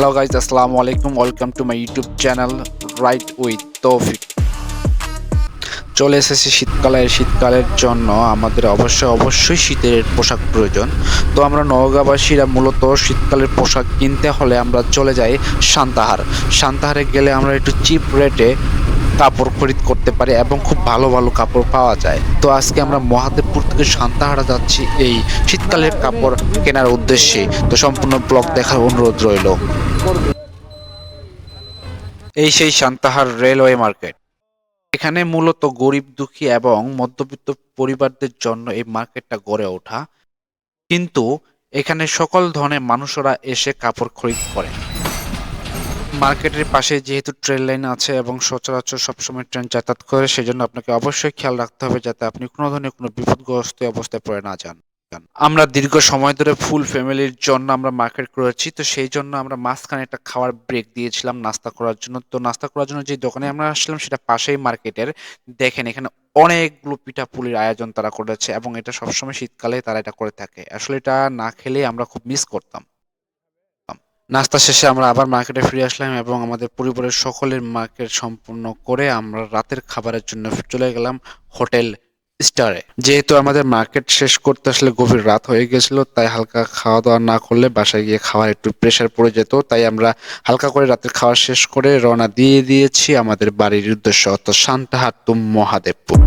Hello guys আসসালামু আলাইকুম welcome to my YouTube channel right with Toufiq চলে এসেছি শীতকালে শীতকালের জন্য। আমাদের অবশ্যই অবশ্যই শীতের পোশাক প্রয়োজন। তো আমরা নওগাঁবাসীরা মূলত শীতকালের পোশাক কিনতে হলে আমরা চলে যাই সান্তাহার। সান্তাহারে গেলে আমরা একটু চিপ রেটে কাপড় খরিদ করতে পারি এবং খুব ভালো ভালো কাপড় পাওয়া যায়। তো আজকে আমরা মহাদেবপুর থেকে সান্তাহারা যাচ্ছি এই শীতকালের কাপড় কেনার উদ্দেশ্যে। তো সম্পূর্ণ ব্লগ দেখার অনুরোধ রইল। এই সেই সান্তাহার রেলওয়ে মার্কেট। এখানে মূলত গরিব, দুঃখী এবং মধ্যবিত্ত পরিবারদের জন্য এই মার্কেটটা গড়ে ওঠা। কিন্তু এখানে সকল ধরনের মানুষরা এসে কাপড় খরিদ করে। মার্কেটের পাশে যেহেতু ট্রেন লাইন আছে এবং সচরাচর সবসময় ট্রেন যাতায়াত করে, সেজন্য আপনাকে অবশ্যই খেয়াল রাখতে হবে যাতে আপনি কোনো ধরনের কোনো বিপদগ্রস্ত অবস্থায় পড়ে না যান। আমরা দীর্ঘ সময় ধরে ফুল ফ্যামিলির জন্য আমরা মার্কেট করেছি, তো সেই জন্য আমরা মাঝখানে একটা খাওয়ার ব্রেক দিয়েছিলাম নাস্তা করার জন্য। তো নাস্তা করার জন্য যে দোকানে আমরা আসলাম সেটা পাশেই মার্কেটের। দেখেন, এখানে অনেকগুলো পিঠা পুলির আয়োজন তারা করেছে এবং এটা সবসময় শীতকালে তারা এটা করে থাকে। আসলে এটা না খেলে আমরা খুব মিস করতাম। নাস্তা শেষে আমরা আবার মার্কেটে ফিরে আসলাম এবং আমাদের পরিবারের সকলের মার্কেট সম্পূর্ণ করে আমরা রাতের খাবারের জন্য চলে গেলাম হোটেল স্টারে। যেহেতু আমাদের মার্কেট শেষ করতে আসলে গভীর রাত হয়ে গেছিল, তাই হালকা খাওয়া দাওয়া না করলে বাসায় গিয়ে খাওয়ার একটু প্রেশার পড়ে যেত, তাই আমরা হালকা করে রাতের খাওয়া শেষ করে রওনা দিয়ে দিয়েছি আমাদের বাড়ির উদ্দেশ্য, অর্থাৎ সান্তাহাতুম মহাদেবপুর।